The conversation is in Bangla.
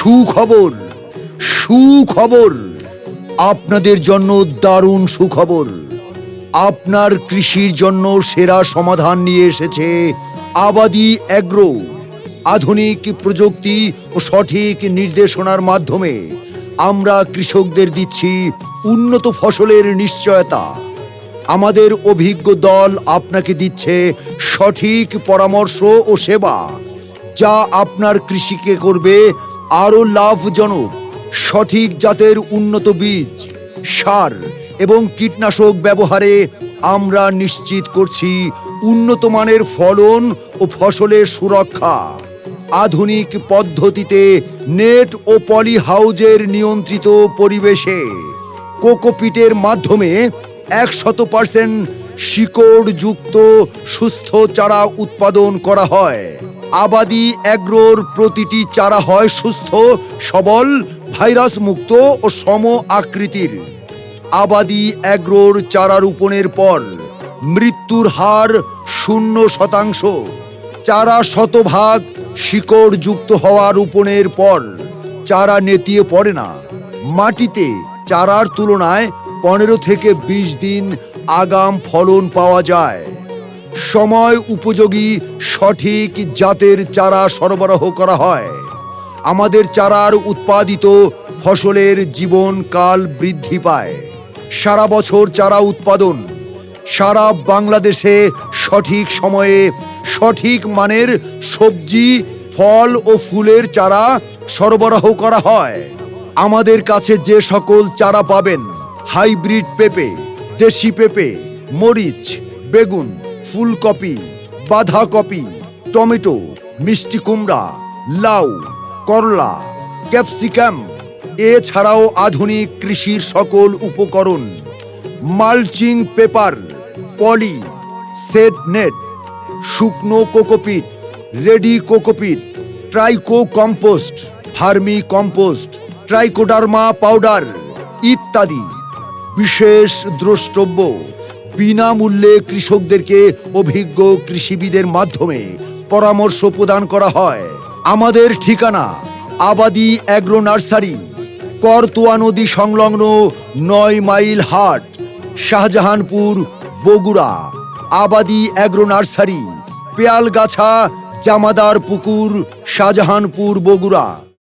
সুখবর সুখবর। আপনাদের জন্য দারুণ সুখবর। আপনার কৃষির জন্য সেরা সমাধান নিয়ে এসেছে আবাদি অ্যাগ্রো। আধুনিক প্রযুক্তি ও সঠিক নির্দেশনার মাধ্যমে আমরা কৃষকদের দিচ্ছি উন্নত ফসলের নিশ্চয়তা। আমাদের অভিজ্ঞ দল আপনাকে দিচ্ছে সঠিক পরামর্শ ও সেবা, যা আপনার কৃষিকে করবে আরও লাভজনক, সঠিক জাতের উন্নত বীজ, সার এবং কীটনাশক ব্যবহারে আমরা নিশ্চিত করছি উন্নত মানের ফলন ও ফসলের সুরক্ষা। আধুনিক পদ্ধতিতে নেট ও পলি হাউজের নিয়ন্ত্রিত পরিবেশে কোকোপিটের মাধ্যমে একশত পার্সেন্ট শিকড়যুক্ত সুস্থ চারা উৎপাদন করা হয়। আবাদি অ্যাগ্রোর প্রতিটি চারা হয় সুস্থ, সবল, ভাইরাস মুক্ত ও সম আকৃতির। আবাদি অ্যাগ্রোর চারা রোপণের পর মৃত্যুর হার শূন্য শতাংশ। চারা শতভাগ শিকড়যুক্ত হওয়া রোপণের পর চারা নেতিয়ে পড়ে না। মাটিতে চারার তুলনায় পনেরো থেকে বিশ দিন আগাম ফলন পাওয়া যায়। সময় উপযোগী সঠিক জাতের চারা সরবরাহ করা হয়। আমাদের চারার উৎপাদিত ফসলের জীবনকাল বৃদ্ধি পায়। সারা বছর চারা উৎপাদন, সারা বাংলাদেশে সঠিক সময়ে সঠিক মানের সবজি, ফল ও ফুলের চারা সরবরাহ করা হয়। আমাদের কাছে যে সকল চারা পাবেন, হাইব্রিড পেঁপে, দেশি পেঁপে, মরিচ, বেগুন ফুলকপি, বাঁধাকপি, টমেটো, মিষ্টি কুমড়া, লাউ, করলা, ক্যাপসিকাম, এছাড়াও আধুনিক কৃষির সকল উপকরণ, mulching paper, poly set net শুকনো cocopeat, ready cocopeat, tricho compost vermi compost, trichoderma powder ইত্যাদি। বিশেষ দ্রষ্টব্য বিনামূল্যে কৃষকদেরকে অভিজ্ঞ কৃষিবিদের মাধ্যমে পরামর্শ প্রদান করা হয়। আমাদের ঠিকানা আবাদি অ্যাগ্রো নার্সারি, করতোয়া নদী সংলগ্ন নয় মাইল হাট, শাহজাহানপুর, বগুড়া। আবাদি অ্যাগ্রো নার্সারি, পেয়ালগাছা, জামাদার পুকুর, শাহজাহানপুর, বগুড়া।